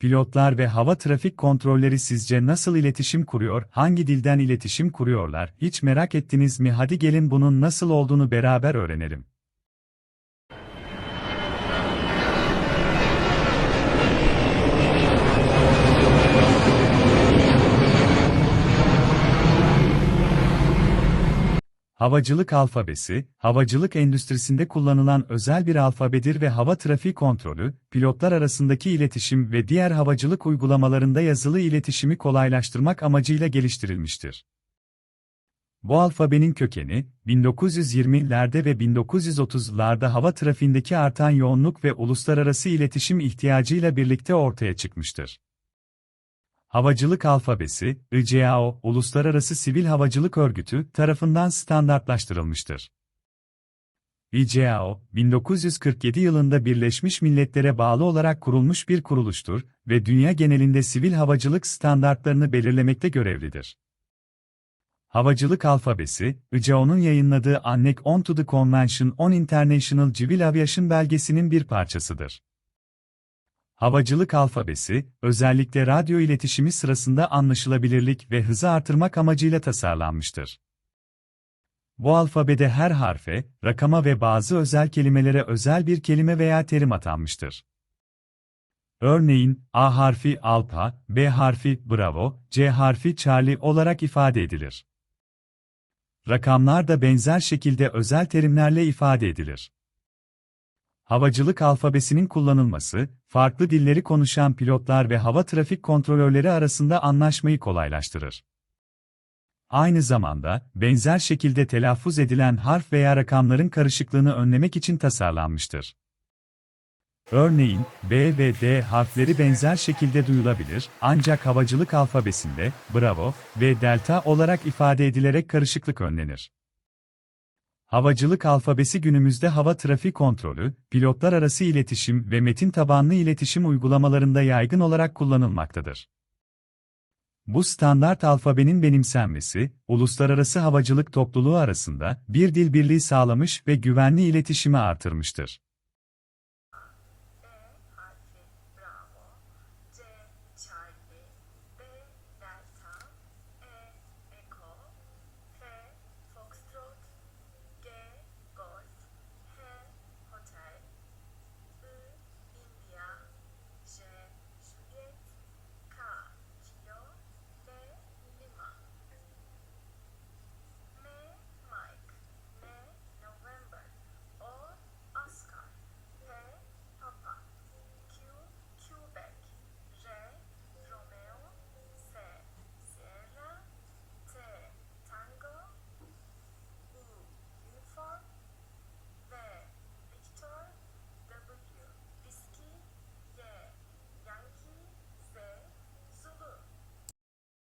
pilotlar ve hava trafik kontrolleri sizce nasıl iletişim kuruyor, hangi dilden iletişim kuruyorlar, hiç merak ettiniz mi? Hadi gelin bunun nasıl olduğunu beraber öğrenelim. Havacılık alfabesi, havacılık endüstrisinde kullanılan özel bir alfabedir ve hava trafiği kontrolü, pilotlar arasındaki iletişim ve diğer havacılık uygulamalarında yazılı iletişimi kolaylaştırmak amacıyla geliştirilmiştir. Bu alfabenin kökeni, 1920'lerde ve 1930'larda hava trafiğindeki artan yoğunluk ve uluslararası iletişim ihtiyacıyla birlikte ortaya çıkmıştır. Havacılık Alfabesi, ICAO, Uluslararası Sivil Havacılık Örgütü tarafından standartlaştırılmıştır. ICAO, 1947 yılında Birleşmiş Milletler'e bağlı olarak kurulmuş bir kuruluştur ve dünya genelinde sivil havacılık standartlarını belirlemekte görevlidir. Havacılık Alfabesi, ICAO'nun yayınladığı Annex on to the Convention on International Civil Aviation belgesinin bir parçasıdır. Havacılık alfabesi, özellikle radyo iletişimi sırasında anlaşılabilirlik ve hızı artırmak amacıyla tasarlanmıştır. Bu alfabede her harfe, rakama ve bazı özel kelimelere özel bir kelime veya terim atanmıştır. Örneğin, A harfi Alpa, B harfi Bravo, C harfi Charlie olarak ifade edilir. Rakamlar da benzer şekilde özel terimlerle ifade edilir. Havacılık alfabesinin kullanılması, farklı dilleri konuşan pilotlar ve hava trafik kontrolörleri arasında anlaşmayı kolaylaştırır. Aynı zamanda, benzer şekilde telaffuz edilen harf veya rakamların karışıklığını önlemek için tasarlanmıştır. Örneğin, B ve D harfleri benzer şekilde duyulabilir, ancak havacılık alfabesinde, Bravo ve Delta olarak ifade edilerek karışıklık önlenir. Havacılık alfabesi günümüzde hava trafik kontrolü, pilotlar arası iletişim ve metin tabanlı iletişim uygulamalarında yaygın olarak kullanılmaktadır. Bu standart alfabenin benimsenmesi, uluslararası havacılık topluluğu arasında bir dil birliği sağlamış ve güvenli iletişimi artırmıştır.